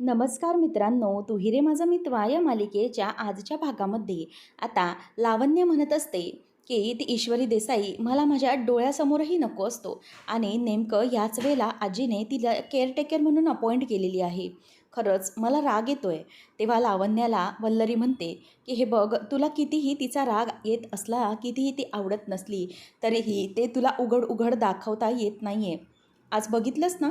नमस्कार मित्रांनो तुहिरे माझा मित्वा या मालिकेच्या आजच्या भागामध्ये. आता लावण्य म्हणत असते की ती ईश्वरी देसाई मला माझ्या डोळ्यासमोरही नको असतो आणि नेमकं याच वेळेला आजीने तिला केअरटेकर म्हणून अपॉइंट केलेली आहे. खरंच मला राग येतो आहे तेव्हा लावण्याला वल्लरी म्हणते की हे बघ तुला कितीही तिचा राग येत असला कितीही ती आवडत नसली तरीही ते तुला उघड उघड दाखवता येत नाही आहे आज बघितलंस ना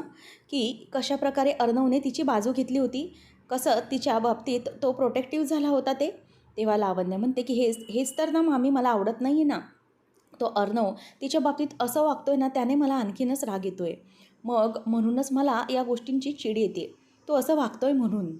की कशाप्रकारे अर्णवने तिची बाजू घेतली होती कसं तिच्या बाबतीत तो प्रोटेक्टिव्ह झाला होता ते? तेव्हा लावण्य म्हणते की हेच हेच तर ना मामी मला आवडत नाही आहे ना. तो अर्णव तिच्या बाबतीत असं वागतोय ना त्याने मला आणखीनच राग येतोय. मग म्हणूनच मला या गोष्टींची चिड येते. तो असं वागतोय म्हणून.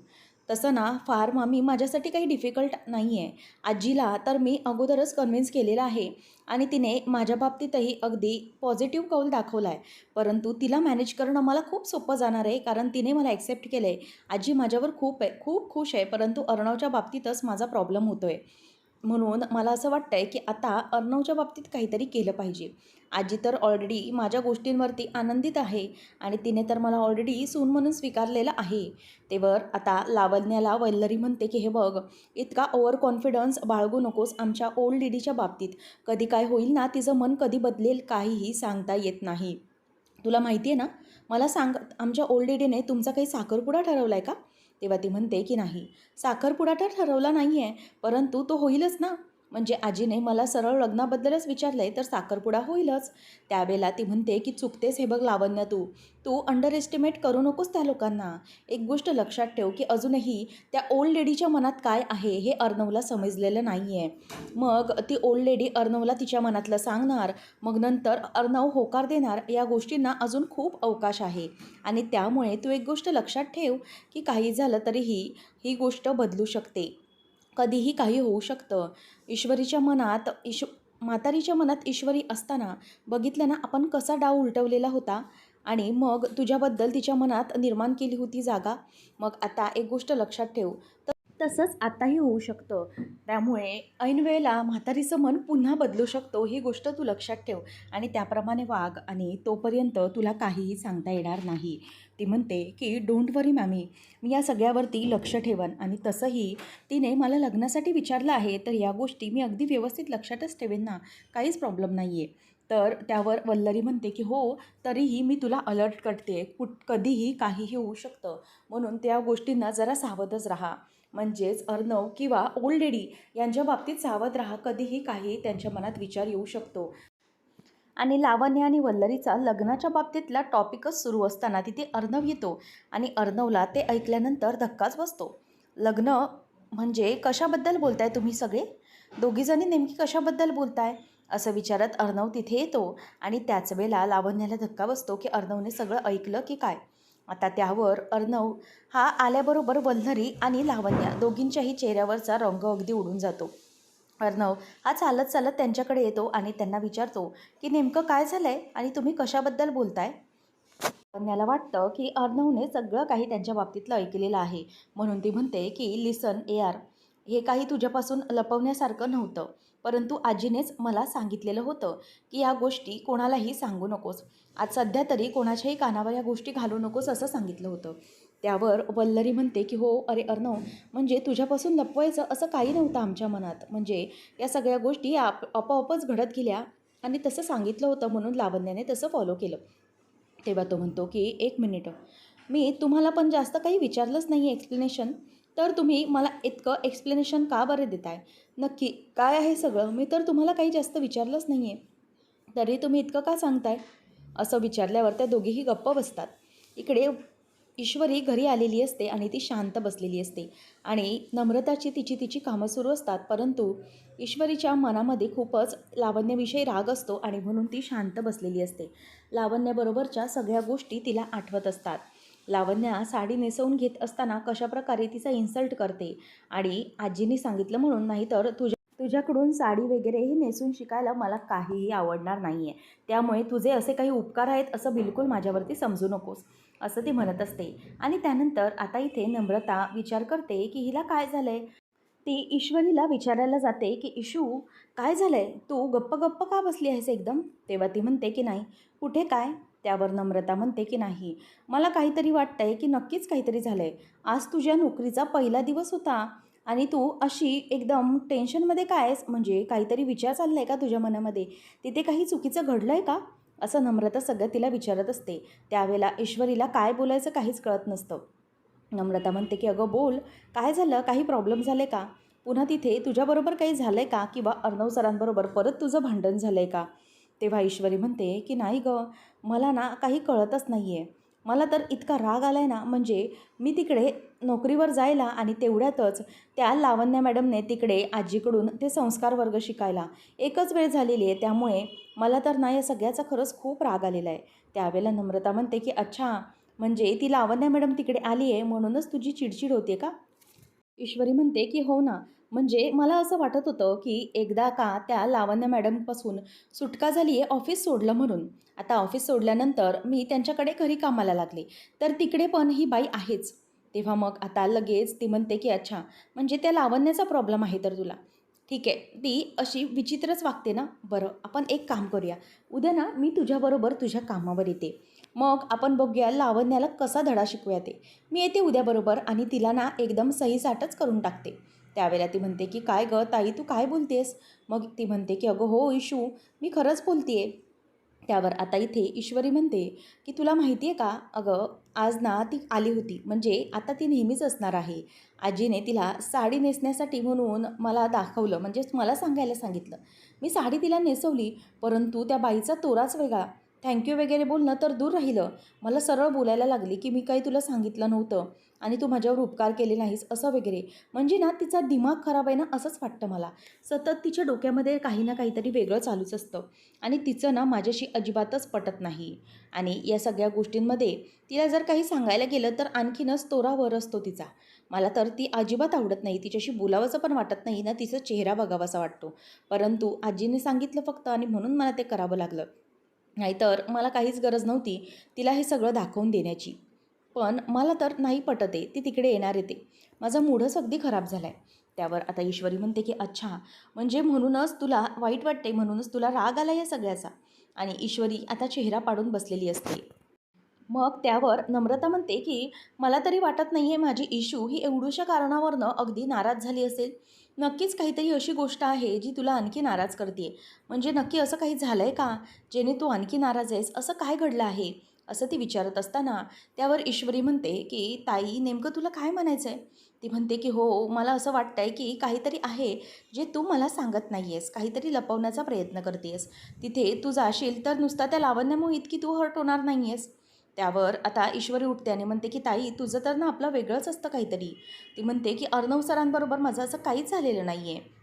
तसं ना फार मामी माझ्यासाठी काही डिफिकल्ट नाही आहे आजीला तर मी अगोदरच कन्व्हिन्स केलेलं आहे. आणि तिने माझ्या बाबतीतही अगदी पॉझिटिव्ह कौल दाखवला आहे परंतु तिला मॅनेज करणं मला खूप सोपं जाणार आहे कारण तिने मला ॲक्सेप्ट केलं आहे आजी माझ्यावर खूप आहे खूप खुश आहे परंतु अर्णवच्या बाबतीतच माझा प्रॉब्लेम होतो आहे म्हणून मला असं वाटतं आहे की आता अर्णवच्या बाबतीत काहीतरी केलं पाहिजे. आजी तर ऑलरेडी माझ्या गोष्टींवरती आनंदित आहे आणि तिने तर मला ऑलरेडी सून म्हणून स्वीकारलेलं आहे. तेवर आता लावण्याला वल्लरी म्हणते की हे बघ इतका ओव्हर कॉन्फिडन्स बाळगू नकोस आमच्या ओल्ड लेडीच्या बाबतीत. कधी काय होईल ना तिचं मन कधी बदलेल काहीही सांगता येत नाही. तुला माहिती आहे ना मला सांग आमच्या ओल्ड लेडीने तुमचा काही साखरपुडा ठरवला आहे का? तेव्हा ती म्हणते की नाही साखरपुडा तर ठरवला नाही आहे परंतु तो होईलच ना. म्हणजे आजीने मला सरळ लग्नाबद्दलच विचारलं आहे तर साखरपुडा होईलच. त्यावेळेला ती म्हणते की चुकतेस हे बघ लावण्य तू. तू अंडर एस्टिमेट करू नकोस त्या लोकांना. एक गोष्ट लक्षात ठेव की अजूनही त्या ओल्ड लेडीच्या मनात काय आहे हे अर्णवला समजलेलं नाही आहे मग ती ओल्ड लेडी अर्णवला तिच्या मनातलं सांगणार. मग नंतर अर्णव होकार देणार या गोष्टींना अजून खूप अवकाश आहे. आणि त्यामुळे तू एक गोष्ट लक्षात ठेव की काही झालं तरीही ही गोष्ट बदलू शकते. कधीही काही होऊ शकतं. ईश्वरीच्या मनात ईश म्हातारीच्या मनात ईश्वरी असताना बघितलं ना आपण कसा डाव उलटवलेला होता आणि मग तुझ्याबद्दल तिच्या मनात निर्माण केली होती जागा. मग आता एक गोष्ट लक्षात ठेव. तर तसंच आताही होऊ शकतं. त्यामुळे ऐन वेळेला म्हातारीचं मन पुन्हा बदलू शकतो ही गोष्ट तू लक्षात ठेव. आणि त्याप्रमाणे वाघ आणि तोपर्यंत तुला काहीही सांगता येणार नाही. ती म्हणते की डोंट वरी मॅमी मी या सगळ्यावरती लक्ष ठेवन. आणि तसंही तिने मला लग्नासाठी विचारलं आहे तर या गोष्टी मी अगदी व्यवस्थित लक्षातच ठेवेन ना. काहीच प्रॉब्लेम नाही आहे तर त्यावर वल्लरी म्हणते की हो तरीही मी तुला अलर्ट करते. कुठ कधीही काहीही होऊ शकतं. म्हणून त्या गोष्टींना जरा सावधच राहा. म्हणजेच अर्णव किंवा ओल्ड लेडी यांच्या बाबतीत सावध राहा. कधीही काही त्यांच्या मनात विचार येऊ शकतो. आणि लावण्य आणि वल्लरीचा लग्नाच्या बाबतीतला टॉपिकच सुरू असताना तिथे अर्णव येतो आणि अर्णवला ते ऐकल्यानंतर धक्काच बसतो. लग्न म्हणजे कशाबद्दल बोलताय तुम्ही सगळे? दोघीजणी नेमकी कशाबद्दल बोलताय? असं विचारत अर्णव तिथे येतो आणि त्याच वेळेला लावण्याला धक्का बसतो की अर्णवने सगळं ऐकलं की काय? आता त्यावर अर्णव हा आल्याबरोबर वल्लरी आणि लावण्या दोघींच्याही चेहऱ्यावरचा रंग अगदी उडून जातो. अर्णव हा चालत चालत त्यांच्याकडे येतो आणि त्यांना विचारतो की नेमकं काय झालं आहे आणि तुम्ही कशाबद्दल बोलताय? कन्याला वाटतं की अर्णवने सगळं काही त्यांच्या बाबतीतलं ऐकलेलं आहे. म्हणून ती म्हणते की लिसन ए आर हे काही तुझ्यापासून लपवण्यासारखं नव्हतं. परंतु आजीनेच मला सांगितलेलं होतं की या गोष्टी कोणालाही सांगू नकोस. आज सध्या तरी कोणाच्याही कानावर या गोष्टी घालू नकोस असं सांगितलं होतं. त्यावर वल्लरी म्हणते की हो अरे अर्णव म्हणजे तुझ्यापासून लपवायचं असं काही नव्हतं आमच्या मनात. म्हणजे या सगळ्या गोष्टी आप आपोआपच घडत गेल्या आणि तसं सांगितलं होतं म्हणून लावण्याने तसं फॉलो केलं. तेव्हा तो म्हणतो की एक मिनिट मी तुम्हाला पण जास्त काही विचारलंच नाही एक्सप्लेनेशन तर तुम्ही मला इतकं एक्सप्लेनेशन का बरं देताय? नक्की काय आहे सगळं? मी तर तुम्हाला काही जास्त विचारलंच नाही आहे तरी तुम्ही इतकं का सांगताय? असं विचारल्यावर त्या दोघीही गप्प बसतात. इकडे ईश्वरी घरी आलेली असते आणि ती शांत बसलेली असते. आणि नम्रताची तिची तिची कामं सुरू असतात परंतु ईश्वरीच्या मनामध्ये खूपच लावण्याविषयी राग असतो आणि म्हणून ती शांत बसलेली असते. लावण्याबरोबरच्या सगळ्या गोष्टी तिला आठवत असतात. लावण्या साडी नेसवून घेत असताना कशाप्रकारे तिचा इन्सल्ट करते आणि आजीने सांगितलं म्हणून नाहीतर तुझ्या तुझ्याकडून साडी वगैरेही नेसून शिकायला मला काहीही आवडणार नाही आहे त्यामुळे तुझे असे काही उपकार आहेत असं बिलकुल माझ्यावरती समजू नकोस असं ती म्हणत असते. आणि त्यानंतर आता इथे नम्रता विचार करते की हिला काय झालं आहे ती ईश्वरीला विचारायला जाते की इशू काय झालं आहे तू गप्प गप्प का बसली आहेस एकदम? तेव्हा ती म्हणते की नाही. कुठे काय? त्यावर नम्रता म्हणते की नाही. मला काहीतरी वाटतंय की नक्कीच काहीतरी झालं आहे आज तुझ्या नोकरीचा पहिला दिवस होता. आणि तू अशी एकदम टेन्शनमध्ये काय आहेस? म्हणजे काहीतरी विचार चालला आहे का तुझ्या मनामध्ये? तिथे काही चुकीचं घडलं आहे का? असं नम्रता सगळं तिला विचारत असते. त्यावेळेला ईश्वरीला काय बोलायचं काहीच कळत नसतं. नम्रता म्हणते की अगं बोल. काय झालं? काही प्रॉब्लेम झाले का? पुन्हा तिथे तुझ्याबरोबर काही झालं आहे का? किंवा अर्णव सरांबरोबर परत तुझं भांडण झालं आहे का? तेव्हा ईश्वरी म्हणते की नाही गं. मला ना काही कळतच नाही आहे मला तर इतका राग आला आहे ना म्हणजे मी तिकडे नोकरीवर जायला आणि तेवढ्यातच त्या लावण्या मॅडमने तिकडे आजीकडून ते संस्कार वर्ग शिकायला. एकच वेळ झालेली आहे त्यामुळे मला तर ना या सगळ्याचा खरंच खूप राग आलेला आहे. त्यावेळेला नम्रता म्हणते की अच्छा म्हणजे ती लावण्या मॅडम तिकडे आली आहे म्हणूनच तुझी चिडचिड होते का? ईश्वरी म्हणते की हो ना म्हणजे मला असं वाटत होतं की एकदा का त्या लावण्य मॅडमपासून सुटका झाली आहे ऑफिस सोडलं म्हणून. आता ऑफिस सोडल्यानंतर मी त्यांच्याकडे घरी कामाला लागले. तर तिकडे पण ही बाई आहेच. तेव्हा मग आता लगेच ती म्हणते की अच्छा म्हणजे त्या लावण्याचा प्रॉब्लेम आहे तर तुला. ठीक आहे. ती अशी विचित्रच वागते ना. बरं आपण एक काम करूया. उद्या ना मी तुझ्याबरोबर तुझ्या कामावर येते. मग आपण बघूया लावण्याला कसा धडा शिकूया ते. मी येते उद्याबरोबर आणि तिला ना एकदम सहीसाटच करून टाकते. त्यावेळेला ती म्हणते की काय गं ताई तू काय बोलतेस? मग ती म्हणते की अगं हो इशू मी खरंच बोलते आहे त्यावर आता इथे ईश्वरी म्हणते की तुला माहिती आहे का अगं आज ना ती आली होती म्हणजे आता ती नेहमीच असणार आहे. आजीने तिला साडी नेसण्यासाठी म्हणून मला दाखवलं म्हणजेच मला सांगायला सांगितलं. मी साडी तिला नेसवली परंतु त्या बाईचा तोराच वेगळा. थँक्यू वगैरे बोलणं तर दूर राहिलं. मला सरळ बोलायला लागली की मी काही तुला सांगितलं नव्हतं आणि तू माझ्यावर उपकार केले नाहीस असं वगैरे. म्हणजे ना तिचा दिमाग खराब आहे ना असंच वाटतं मला. सतत तिच्या डोक्यामध्ये काही ना काहीतरी वेगळं चालूच असतं. आणि तिचं ना माझ्याशी अजिबातच पटत नाही. आणि या सगळ्या गोष्टींमध्ये तिला जर काही सांगायला गेलं तर आणखीनच तोरावर असतो तिचा. मला तर ती अजिबात आवडत नाही. तिच्याशी बोलावंसं पण वाटत नाही ना तिचा चेहरा बघावासा वाटतो. परंतु आजीने सांगितलं फक्त आणि म्हणून मला ते करावं लागलं. नाहीतर मला काहीच गरज नव्हती तिला हे सगळं दाखवून देण्याची. पण मला तर नाही पटत आहे ती तिकडे येणार येते. माझा मूडच अगदी खराब झाला आहे त्यावर आता ईश्वरी म्हणते की अच्छा म्हणजे म्हणूनच तुला वाईट वाटते म्हणूनच तुला राग आला या सगळ्याचा. आणि ईश्वरी आता चेहरा पाडून बसलेली असते. मग त्यावर नम्रता म्हणते की मला तरी वाटत नाही आहे माझी इशू ही एवढूशा कारणावरनं अगदी नाराज झाली असेल. नक्कीच काहीतरी अशी गोष्ट आहे जी तुला आणखी नाराज करते म्हणजे नक्की असं काही झालं आहे का? जेणे तू आणखी नाराज आहेस असं काय घडलं आहे? असं ती विचारत असताना त्यावर ईश्वरी म्हणते की ताई नेमकं तुला काय म्हणायचं आहे ती म्हणते की हो मला असं वाटतं आहे की काहीतरी आहे जे तू मला सांगत नाही आहेस काहीतरी लपवण्याचा प्रयत्न करते आहेस तिथे तू जाशील तर नुसता त्या लावण्यामुळे इतकी तू हर्ट होणार नाही आहेस त्यावर आता ईश्वरी उठते आणि म्हणते की ताई तुझं तर ना आपलं वेगळंच असतं काहीतरी. ती म्हणते की अर्णव सरांबरोबर माझं असं काहीच झालेलं नाही आहे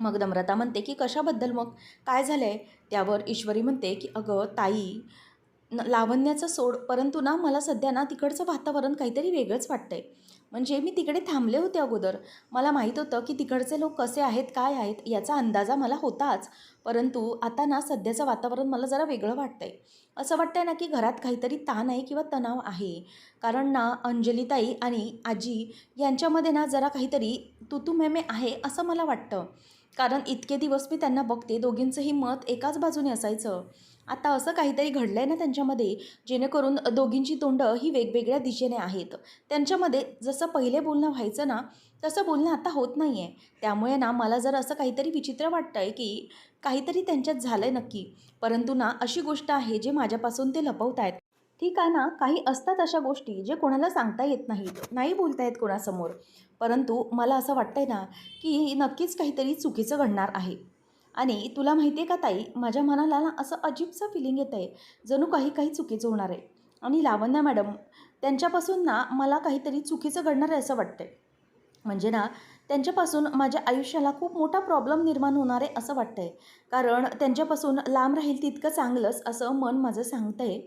मग नम्रता म्हणते की कशाबद्दल मग? काय झालं आहे त्यावर ईश्वरी म्हणते की अगं ताई न लावण्याचं सोड परंतु ना मला सध्या ना तिकडचं वातावरण काहीतरी वेगळंच वाटतं आहे म्हणजे मी तिकडे थांबले होते अगोदर. मला माहीत होतं की तिकडचे लोक कसे आहेत काय आहेत याचा अंदाजा मला होताच. परंतु आता ना सध्याचं वातावरण मला जरा वेगळं वाटतं आहे असं वाटतं आहे ना की घरात काहीतरी ताण आहे किंवा तणाव आहे. कारण ना अंजलीताई आणि आजी यांच्यामध्ये ना जरा काहीतरी तुतुमेमे आहे असं मला वाटतं. कारण इतके दिवस मी त्यांना बघते दोघींचंही मत एकाच बाजूने असायचं. आता असं काहीतरी घडलं आहे ना त्यांच्यामध्ये जेणेकरून दोघींची तोंडं ही वेगवेगळ्या दिशेने आहेत. त्यांच्यामध्ये जसं पहिले बोलणं व्हायचं ना तसं बोलणं आता होत नाही आहे त्यामुळे ना मला जर असं काहीतरी विचित्र वाटतं आहे की काहीतरी त्यांच्यात झालं आहे नक्की. परंतु ना अशी गोष्ट आहे जे माझ्यापासून ते लपवत आहेत ठीक आहे ना काही असतात अशा गोष्टी जे कोणाला सांगता येत नाहीत नाही बोलता येत कोणासमोर. परंतु मला असं वाटतंय ना की नक्कीच काहीतरी चुकीचं घडणार आहे. आणि तुला माहिती आहे का ताई माझ्या मनाला ना असं अजीबचं फिलिंग येतं आहे जणू काही काही चुकीचं होणार आहे. आणि लावण्या मॅडम त्यांच्यापासून ना मला काहीतरी चुकीचं घडणार आहे असं वाटतं आहे म्हणजे ना त्यांच्यापासून माझ्या आयुष्याला खूप मोठा प्रॉब्लेम निर्माण होणार आहे असं वाटतं आहे कारण त्यांच्यापासून लांब राहील तितकं चांगलंच असं मन माझं सांगतं आहे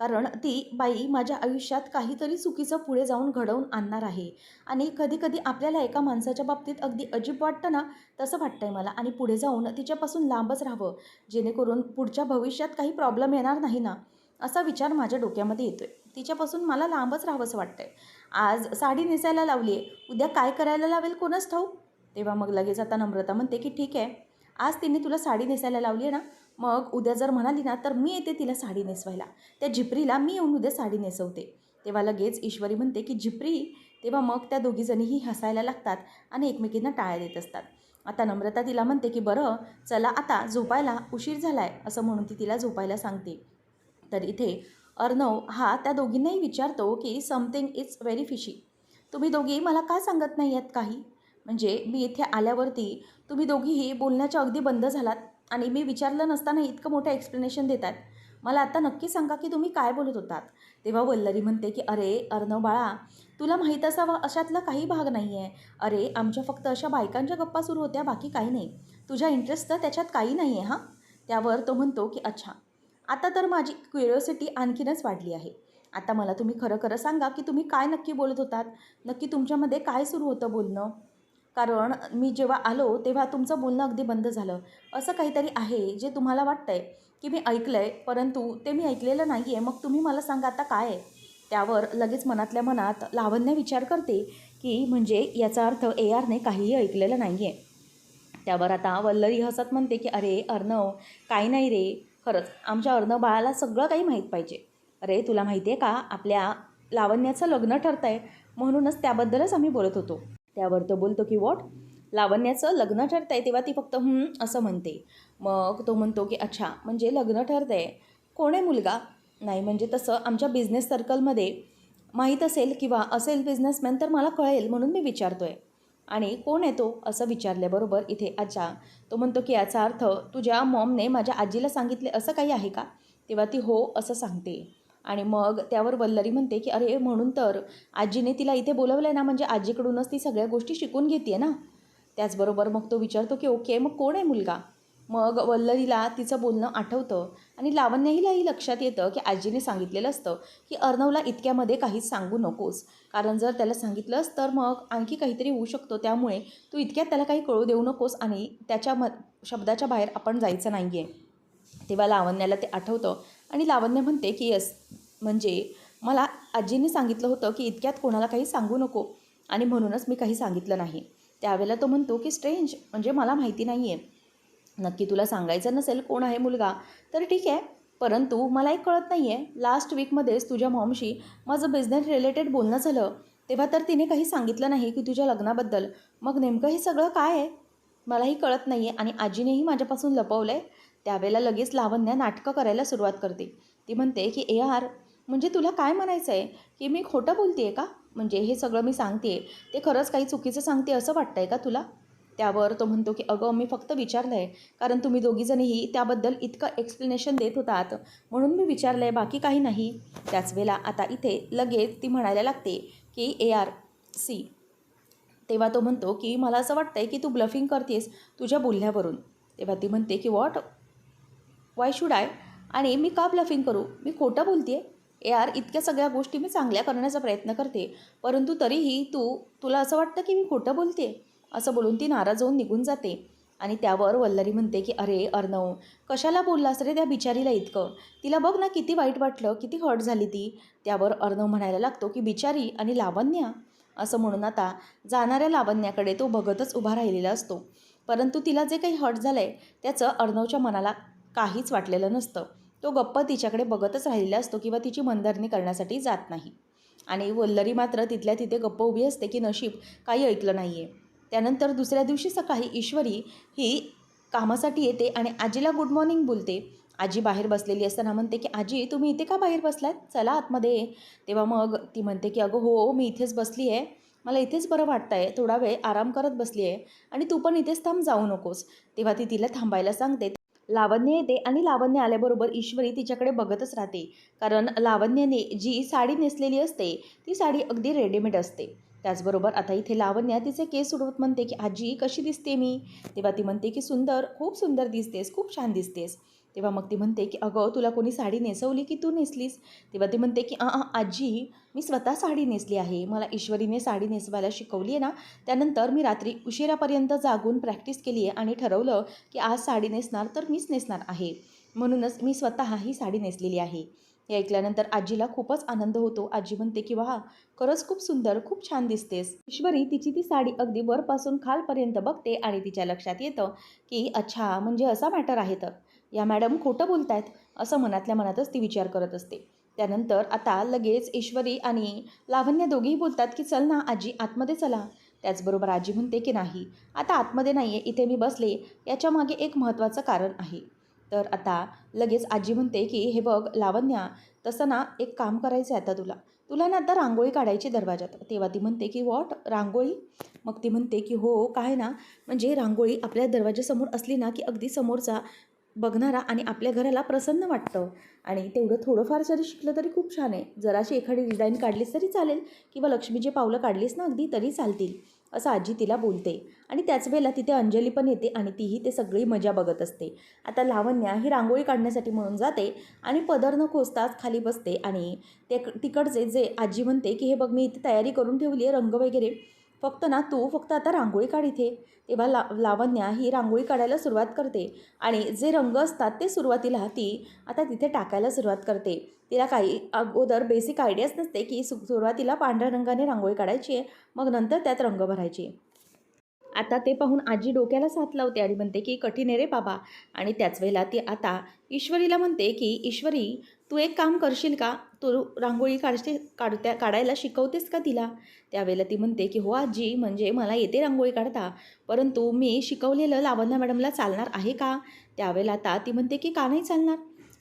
कारण ती बाई माझ्या आयुष्यात काहीतरी चुकीचं पुढे जाऊन घडवून आणणार आहे. आणि कधीकधी आपल्याला एका माणसाच्या बाबतीत अगदी अजीब वाटतं ना तसं वाटतं आहे मला. आणि पुढे जाऊन तिच्यापासून लांबच राहावं जेणेकरून पुढच्या भविष्यात काही प्रॉब्लेम येणार नाही ना असा विचार माझ्या डोक्यामध्ये येतो आहे तिच्यापासून मला लांबच राहावंसं वाटतं आहे आज साडी नेसायला लावली आहे उद्या काय करायला लावेल कोणच ठाऊक? तेव्हा मग लगेच आता नम्रता म्हणते की ठीक आहे. आज तिने तुला साडी नेसायला लावली आहे ना मग उद्या जर म्हणाली ना तर मी येते तिला साडी नेसवायला. त्या झिपरीला मी येऊन उद्या साडी नेसवते. तेव्हा लगेच ईश्वरी म्हणते की झिपरी तेव्हा मग त्या दोघीजणीही हसायला लागतात आणि एकमेकींना टाळ्या देत असतात. आता नम्रता तिला म्हणते की बरं चला आता झोपायला उशीर झाला आहे असं म्हणून ती तिला झोपायला सांगते. तर इथे अर्णव हा त्या दोघींनाही विचारतो की समथिंग इज व्हेरी फिशी. तुम्ही दोघी मला का सांगत नाही आहेत काही? म्हणजे मी इथे आल्यावरती तुम्ही दोघीही बोलण्याच्या अगदी बंद झालात. आणि मी विचारलं नसताना इतकं मोठं एक्सप्लेनेशन देतात. मला आता नक्की सांगा की तुम्ही काय बोलत होतात? तेव्हा वल्लरी म्हणते की अरे अर्णव बाळा तुला माहीत असावा अशातला काही भाग नाही आहे अरे आमच्या फक्त अशा बायकांच्या गप्पा सुरू होत्या बाकी काही नाही. तुझ्या इंटरेस्ट तर त्याच्यात काही नाही आहे हां? त्यावर तो म्हणतो की अच्छा आता तर माझी क्युरिओसिटी आणखीनच वाढली आहे. आता मला तुम्ही खरं खरं सांगा की तुम्ही काय नक्की बोलत होतात? नक्की तुमच्यामध्ये काय सुरू होतं बोलणं? कारण मी जेव्हा आलो तेव्हा तुमचं बोलणं अगदी बंद झालं. असं काहीतरी आहे जे तुम्हाला वाटतं आहे की मी ऐकलं आहे परंतु ते मी ऐकलेलं नाही आहे मग तुम्ही मला सांगा आता काय आहे? त्यावर लगेच मनातल्या मनात लावण्य विचार करते की म्हणजे याचा अर्थ ए आरने काहीही ऐकलेलं नाही आहे त्यावर आता वल्लरी हसत म्हणते की अरे अर्णव काय नाही रे. खरंच आमच्या अर्णव बाळाला सगळं काही माहीत पाहिजे. अरे तुला माहिती आहे का? आपल्या लावण्याचं लग्न ठरतं आहे म्हणूनच त्याबद्दलच आम्ही बोलत होतो. त्यावर तो बोलतो की वॉट लावण्याचं लग्न ठरतं आहे तेव्हा ती फक्त असं म्हणते. मग तो म्हणतो की अच्छा म्हणजे लग्न ठरतं आहे कोण आहे मुलगा? नाही म्हणजे तसं आमच्या बिझनेस सर्कलमध्ये माहीत असेल किंवा असेल बिझनेसमॅन तर मला कळेल म्हणून मी विचारतो आहे आणि कोण आहे तो? असं विचारल्याबरोबर इथे अच्छा तो म्हणतो की याचा अर्थ तुझ्या मॉमने माझ्या आजीला सांगितले असं काही आहे का? तेव्हा ती हो असं सांगते. आणि मग त्यावर वल्लरी म्हणते की अरे म्हणून तर आजीने तिला इथे बोलवलं आहे ना म्हणजे आजीकडूनच ती सगळ्या गोष्टी शिकून घेते ना. त्याचबरोबर मग तो विचारतो की ओके मग कोण आहे मुलगा? मग वल्लरीला तिचं बोलणं आठवतं आणि लावण्याहीलाही लक्षात येतं की आजीने सांगितलेलं असतं की अर्णवला इतक्यामध्ये काहीच सांगू नकोस. कारण जर त्याला सांगितलंस तर मग आणखी काहीतरी होऊ शकतो. त्यामुळे तू इतक्यात त्याला काही कळू देऊ नकोस आणि त्याच्या म शब्दाच्या बाहेर आपण जायचं नाही आहे तेव्हा लावण्याला ते आठवतं आणि लावण्य म्हणते की यस म्हणजे मला आजीने सांगितलं होतं की इतक्यात कोणाला काही सांगू नको आणि म्हणूनच मी काही सांगितलं नाही. त्यावेळेला तो म्हणतो की स्ट्रेंज म्हणजे मला माहिती नाही आहे नक्की तुला सांगायचं नसेल कोण आहे मुलगा तर ठीक आहे. परंतु मला एक कळत नाही आहे लास्ट वीकमध्येच तुझ्या मॉमशी माझं बिझनेस रिलेटेड बोलणं झालं. तेव्हा तर तिने काही सांगितलं नाही की तुझ्या लग्नाबद्दल. मग नेमकं हे सगळं काय आहे? मलाही कळत नाही आहे आणि आजीनेही माझ्यापासून लपवलं आहे त्यावेळेला लगेच लावण्या नाटकं करायला सुरुवात करते. ती म्हणते की ए आर म्हणजे तुला काय म्हणायचं आहे की मी खोटं बोलते आहे का? म्हणजे हे सगळं मी सांगते ते खरंच काही चुकीचं सांगते असं वाटतं आहे का तुला? त्यावर तो म्हणतो की अगं मी फक्त विचारलं आहे कारण तुम्ही दोघीजणीही त्याबद्दल इतकं एक्सप्लेनेशन देत होतात. म्हणून मी विचारलं आहे बाकी काही नाही. त्याच वेळेला आता इथे लगेच ती म्हणायला लागते की ए आर सी. तेव्हा तो म्हणतो की मला असं वाटतं आहे की तू ब्लफिंग करतेस तुझ्या बोलण्यावरून. तेव्हा ती म्हणते की वॉट वाय शूड आय आणि मी का ब्लफिंग करू? मी खोटं बोलते आहे ए यार इतक्या सगळ्या गोष्टी मी चांगल्या करण्याचा प्रयत्न करते. परंतु तरीही तू तुला असं वाटतं की मी खोटं बोलते असं बोलून ती नाराज होऊन निघून जाते. आणि त्यावर वल्लरी म्हणते की अरे अर्णव कशाला बोललास रे त्या बिचारीला इतकं? तिला बघ ना किती वाईट वाटलं किती हर्ट झाली ती. त्यावर अर्णव म्हणायला लागतो की बिचारी आणि लावण्या? असं म्हणून आता जाणाऱ्या लावण्याकडे तो बघतच उभा राहिलेला असतो. परंतु तिला जे काही हर्ट झालं आहे त्याचं अर्णवच्या मनाला काहीच वाटलेलं नसतं. तो गप्प तिच्याकडे बघतच राहिलेला असतो किंवा तिची मनधरणी करण्यासाठी जात नाही. आणि वल्लरी मात्र तिथल्या तिथे गप्प उभी असते की नशीब काही ऐकलं नाही आहे त्यानंतर दुसऱ्या दिवशी सकाळी ईश्वरी ही कामासाठी येते आणि आजीला गुड मॉर्निंग बोलते. आजी बाहेर बसलेली असताना म्हणते की आजी तुम्ही इथे का बाहेर बसलात? चला आतमध्ये. तेव्हा मग ती म्हणते की अगं हो मी इथेच बसली आहे मला इथेच बरं वाटतं आहे थोडा वेळ आराम करत बसली आहे आणि तू पण इथेच थांब जाऊ नकोस. तेव्हा ती तिला थांबायला सांगते. लावण्य येते आणि लावण्य आल्याबरोबर ईश्वरी तिच्याकडे बघतच राहते. कारण लावण्याने जी साडी नेसलेली असते ती साडी अगदी रेडीमेड असते. त्याचबरोबर आता इथे लावण्या तिचे केस उडवत म्हणते की आजी कशी दिसते मी? तेव्हा ती म्हणते की सुंदर खूप सुंदर दिसतेस खूप छान दिसतेस. तेव्हा मग ती म्हणते की अगं तुला कोणी साडी नेसवली की तू नेसलीस? तेव्हा ती म्हणते की आ आजी मी स्वतः साडी नेसली आहे. मला ईश्वरीने साडी नेसवायला शिकवली आहे ना त्यानंतर मी रात्री उशिरापर्यंत जागून प्रॅक्टिस केली आहे आणि ठरवलं की आज साडी नेसणार तर मीच नेसणार आहे. म्हणूनच मी स्वतः ही साडी नेसलेली आहे. हे ऐकल्यानंतर आजीला खूपच आनंद होतो. आजी म्हणते की वा खरंच खूप सुंदर खूप छान दिसतेस. ईश्वरी तिची ती साडी अगदी वरपासून खालपर्यंत बघते आणि तिच्या लक्षात येतं की अच्छा म्हणजे असा मॅटर आहे तर. या मॅडम खोटं बोलत आहेत असं मनातल्या मनातच ती विचार करत असते. त्यानंतर आता लगेच ईश्वरी आणि लावण्य दोघेही बोलतात की चल ना आजी आतमध्ये चला. त्याचबरोबर आजी म्हणते की नाही आता आतमध्ये नाही आहे इथे मी बसले याच्यामागे एक महत्त्वाचं कारण आहे. तर आता लगेच आजी म्हणते की हे बघ लावण्या तसं ना एक काम करायचं आहे आता तुला. तुला ना आता रांगोळी काढायची दरवाजात तेव्हा ती म्हणते की वॉट? रांगोळी? मग ती म्हणते की हो काय ना म्हणजे रांगोळी आपल्या दरवाजासमोर असली ना की अगदी समोरचा बघणारा आणि आपल्या घराला प्रसन्न वाटतं. आणि तेवढं थोडंफार जरी शिकलं तरी खूप छान आहे. जराशी एखादी डिझाईन काढलीस तरी चालेल किंवा लक्ष्मीची पावलं काढलीस ना अगदी तरी चालतील. असं आजी तिला बोलते. आणि त्याच वेळेला तिथे अंजली पण येते आणि तीही ते सगळी मजा बघत असते. आता लावण्या ही रांगोळी काढण्यासाठी म्हणून जाते आणि पदर न खोचताच खाली बसते आणि ते तिकडचे जे आजी म्हणते की हे बघ मी इथे तयारी करून ठेवली आहे रंग वगैरे. फक्त ना तू फक्त आता रांगोळी काढ इथे. तेव्हा ला लावण्या ही रांगोळी काढायला सुरुवात करते. आणि जे रंग असतात ते सुरुवातीला ती आता तिथे टाकायला सुरुवात करते. तिला काही अगोदर बेसिक आयडियाच नसते की सु सुरुवातीला पांढऱ्या रंगाने रांगोळी काढायची आहे मग नंतर त्यात रंग भरायचे. आता ते पाहून आजी डोक्याला साथ लावते आणि म्हणते की कठीण आहे रे बाबा. आणि त्याच वेळेला ती आता ईश्वरीला म्हणते की ईश्वरी तू एक काम करशील का? तू रांगोळी काढते काढत्या काढायला शिकवतेस का तिला? त्यावेळेला ती म्हणते की हो आजी म्हणजे मला येते रांगोळी काढता. परंतु मी शिकवलेलं लावण्या मॅडमला चालणार आहे का? त्यावेळेला आता ती म्हणते की का नाही चालणार?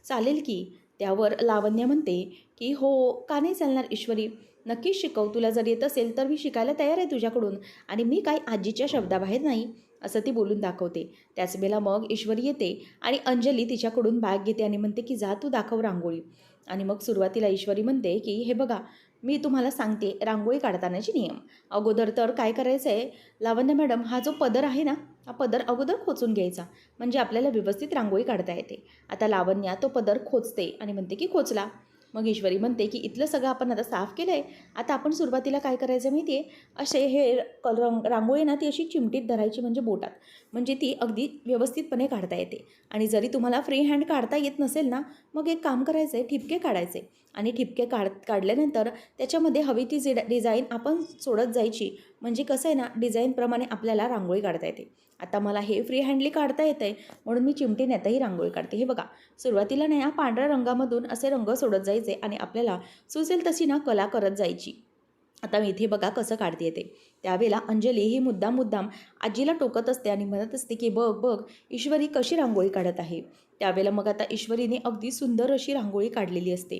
चालेल की. त्यावर लावण्य म्हणते की हो का नाही चालणार ईश्वरी? नक्कीच शिकव तुला जर येत असेल तर मी शिकायला तयार आहे तुझ्याकडून. आणि मी काही आजीच्या शब्दाबाहेर नाही. असं ती बोलून दाखवते. त्याच वेळेला मग ईश्वरी येते आणि अंजली तिच्याकडून बॅग घेते आणि म्हणते की जा तू दाखव रांगोळी. आणि मग सुरुवातीला ईश्वरी म्हणते की हे बघा मी तुम्हाला सांगते रांगोळी काढतानाचे नियम. अगोदर तर काय करायचं आहे लावण्य मॅडम हा जो पदर आहे ना हा पदर अगोदर खोचून घ्यायचा. म्हणजे आपल्याला व्यवस्थित रांगोळी काढता येते. आता लावण्या तो पदर खोचते आणि म्हणते की खोचला. मग ईश्वरी म्हणते की इथलं सगळं आपण आता साफ केलं आहे आता आपण सुरुवातीला काय करायचं माहिती आहे असे हे कल रंग रांगोळी ना ती अशी चिमटीत धरायची म्हणजे बोटात. म्हणजे ती अगदी व्यवस्थितपणे काढता येते. आणि जरी तुम्हाला फ्री हँड काढता येत नसेल ना मग एक काम करायचं आहे ठिपके काढायचे आणि ठिपके काढ काढल्यानंतर त्याच्यामध्ये हवी ती जी डिझाईन आपण सोडत जायची. म्हणजे कसं आहे ना डिझाईनप्रमाणे आपल्याला रांगोळी काढता येते. आता मला हे फ्री हँडली काढता येतं आहे म्हणून मी चिमटीनेतही रांगोळी काढते. हे बघा सुरुवातीला नाही या पांढऱ्या रंगामधून असे रंग सोडत जायचे आणि आपल्याला सुचेल तशी ना कला करत जायची. आता मी इथे बघा कसं काढते येते. त्यावेळेला अंजली ही मुद्दाम मुद्दाम आजीला टोकत असते आणि म्हणत असते की बघ बघ ईश्वरी कशी रांगोळी काढत आहे? त्यावेळेला मग आता ईश्वरीने अगदी सुंदर अशी रांगोळी काढलेली असते.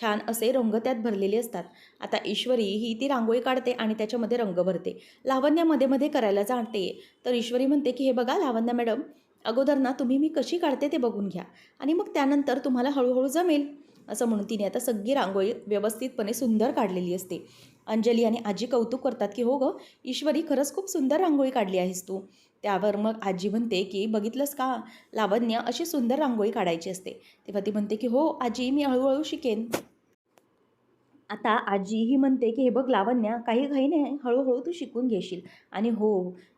छान असे रंग त्यात भरलेले असतात. आता ईश्वरी ही ती रांगोळी काढते आणि त्याच्यामध्ये रंग भरते. लावण्या मध्ये मध्ये करायला जाणते तर ईश्वरी म्हणते की हे बघा लावण्या मॅडम अगोदर ना तुम्ही मी कशी काढते ते बघून घ्या. आणि मग त्यानंतर तुम्हाला हळूहळू जमेल. असं म्हणून तिने आता सगळी रांगोळी व्यवस्थितपणे सुंदर काढलेली असते. अंजली आणि आजी कौतुक करतात की हो गं ईश्वरी खरंच खूप सुंदर रांगोळी काढली आहेस तू. त्यावर मग आजी म्हणते की बघितलंस का लावण्य अशी सुंदर रांगोळी काढायची असते. तेव्हा ती म्हणते की हो आजी मी हळूहळू शिकेन. आता आजी ही म्हणते की हे बघ लावण्या काही घाई नाही हळूहळू तू शिकून घेशील. आणि हो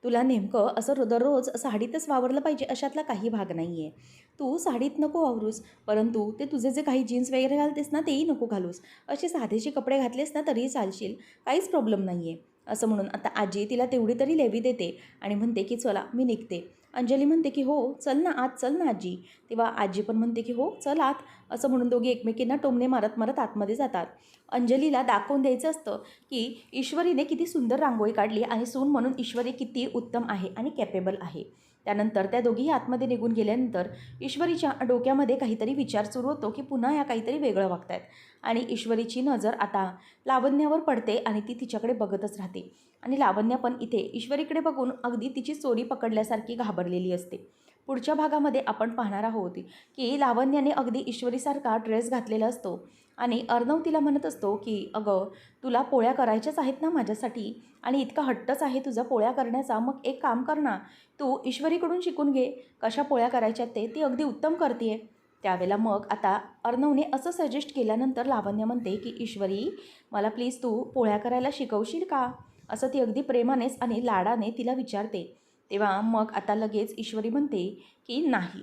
तुला नेमकं असं दररोज साडीतच वावरलं पाहिजे अशातला काही भाग नाही आहे तू साडीत नको वावरूस परंतु ते तुझे जे काही जीन्स वगैरे घालतेस ना तेही नको घालूस. असे साधेचे कपडे घातलेस ना तरीही चालशील. काहीच प्रॉब्लेम नाही आहे असं म्हणून आता आजी तिला तेवढी तरी लेवी देते आणि म्हणते की चला मी निघते. अंजली म्हणते की हो चल ना आत चल ना आजी. तेव्हा आजी पण म्हणते की हो चल आत. असं म्हणून दोघी एकमेकींना टोमणे मारत मारत आतमध्ये जातात. अंजलीला दाखवून द्यायचं असतं की ईश्वरीने किती सुंदर रांगोळी काढली आणि सून म्हणून ईश्वरी किती उत्तम आहे आणि कॅपेबल आहे. त्यानंतर त्या दोघीही आतमध्ये निघून गेल्यानंतर ईश्वरीच्या डोक्यामध्ये काहीतरी विचार सुरू होतो की पुन्हा या काहीतरी वेगळं वागतायत. आणि ईश्वरीची नजर आता लावण्यावर पडते आणि ती तिच्याकडे बघतच राहते. आणि लावण्य पण इथे ईश्वरीकडे बघून अगदी तिची चोरी पकडल्यासारखी घाबरलेली असते. पुढच्या भागामध्ये आपण पाहणार आहोत की लावण्याने अगदी ईश्वरीसारखा ड्रेस घातलेला असतो. आणि अर्णव तिला म्हणत असतो की अगं तुला पोळ्या करायच्याच आहेत ना माझ्यासाठी? आणि इतका हट्टच आहे तुझा पोळ्या करण्याचा. मग एक काम कर ना तू ईश्वरीकडून शिकून घे. कशा पोळ्या करायच्यात ते? ती अगदी उत्तम करते त्यावेळेला मग आता अर्णवने असं सजेस्ट केल्यानंतर लावण्य म्हणते की ईश्वरी मला प्लीज तू पोळ्या करायला शिकवशील का? असं ती अगदी प्रेमानेच आणि लाडाने तिला विचारते. तेव्हा मग आता लगेच ईश्वरी म्हणते की नाही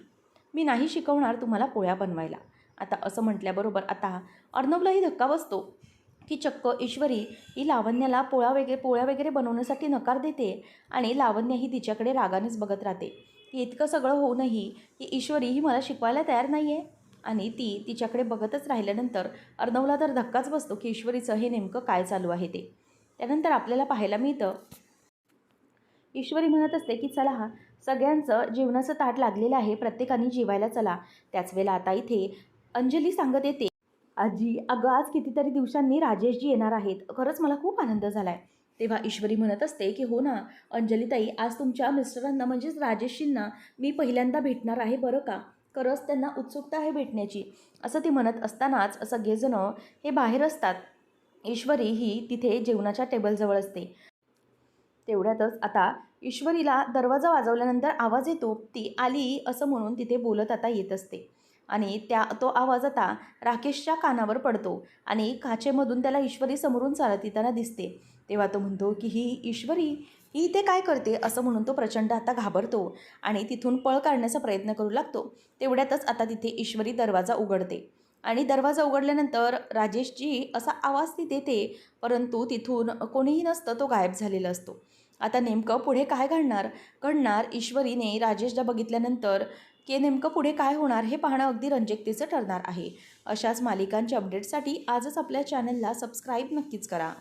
मी नाही शिकवणार तुम्हाला पोळ्या बनवायला. आता असं म्हटल्याबरोबर आता अर्णवलाही धक्का बसतो की चक्क ईश्वरी ही लावण्याला पोळ्या वगैरे पोळ्या वगैरे बनवण्यासाठी नकार देते आणि लावण्य ही तिच्याकडे रागानेच बघत राहते. की इतकं सगळं होऊनही की ईश्वरी ही मला शिकवायला तयार नाही आहे आणि ती तिच्याकडे बघतच राहिल्यानंतर अर्णवला तर धक्काच बसतो की ईश्वरीचं हे नेमकं काय चालू आहे ते. त्यानंतर आपल्याला पाहायला मिळतं ईश्वरी म्हणत असते की चला हा सगळ्यांचं जेवणाचं ताट लागलेलं आहे प्रत्येकाने जेवायला चला. त्याच वेळेला आता इथे अंजली सांगत येते आजी अगं आज कितीतरी दिवसांनी राजेशजी येणार आहेत. खरंच मला खूप आनंद झाला आहे तेव्हा ईश्वरी म्हणत असते की हो ना अंजलीताई आज तुमच्या मिस्टरांना म्हणजेच राजेशजींना मी पहिल्यांदा भेटणार आहे बरं का? खरंच त्यांना उत्सुकता आहे भेटण्याची. असं ती म्हणत असतानाच सगळेजणं हे बाहेर असतात. ईश्वरी ही तिथे जेवणाच्या टेबलजवळ असते. तेवढ्यातच आता ईश्वरीला दरवाजा वाजवल्यानंतर आवाज येतो ती आली असं म्हणून तिथे बोलत आता येत असते. आणि त्या तो आवाज आता राकेशच्या कानावर पडतो आणि काचेमधून त्याला ईश्वरी समोरून चालत येताना दिसते. तेव्हा तो म्हणतो की ही ईश्वरी ही इथे काय करते? असं म्हणून तो प्रचंड आता घाबरतो आणि तिथून पळ काढण्याचा प्रयत्न करू लागतो. तेवढ्यातच आता तिथे ईश्वरी दरवाजा उघडते आणि दरवाजा उघडल्यानंतर राजेशजी असा आवाज तिथे ते परंतु तिथून कोणीही नसतं तो गायब झालेला असतो. आता नेमकं पुढे काय घडणार? घडणार ईश्वरीने राजेशला बघितल्यानंतर की नेमकं पुढे काय होणार हे पाहणं अगदी रंजकतेचं ठरणार आहे. अशाच मालिकांच्या अपडेटसाठी आजच आपल्या चॅनलला सबस्क्राईब नक्कीच करा.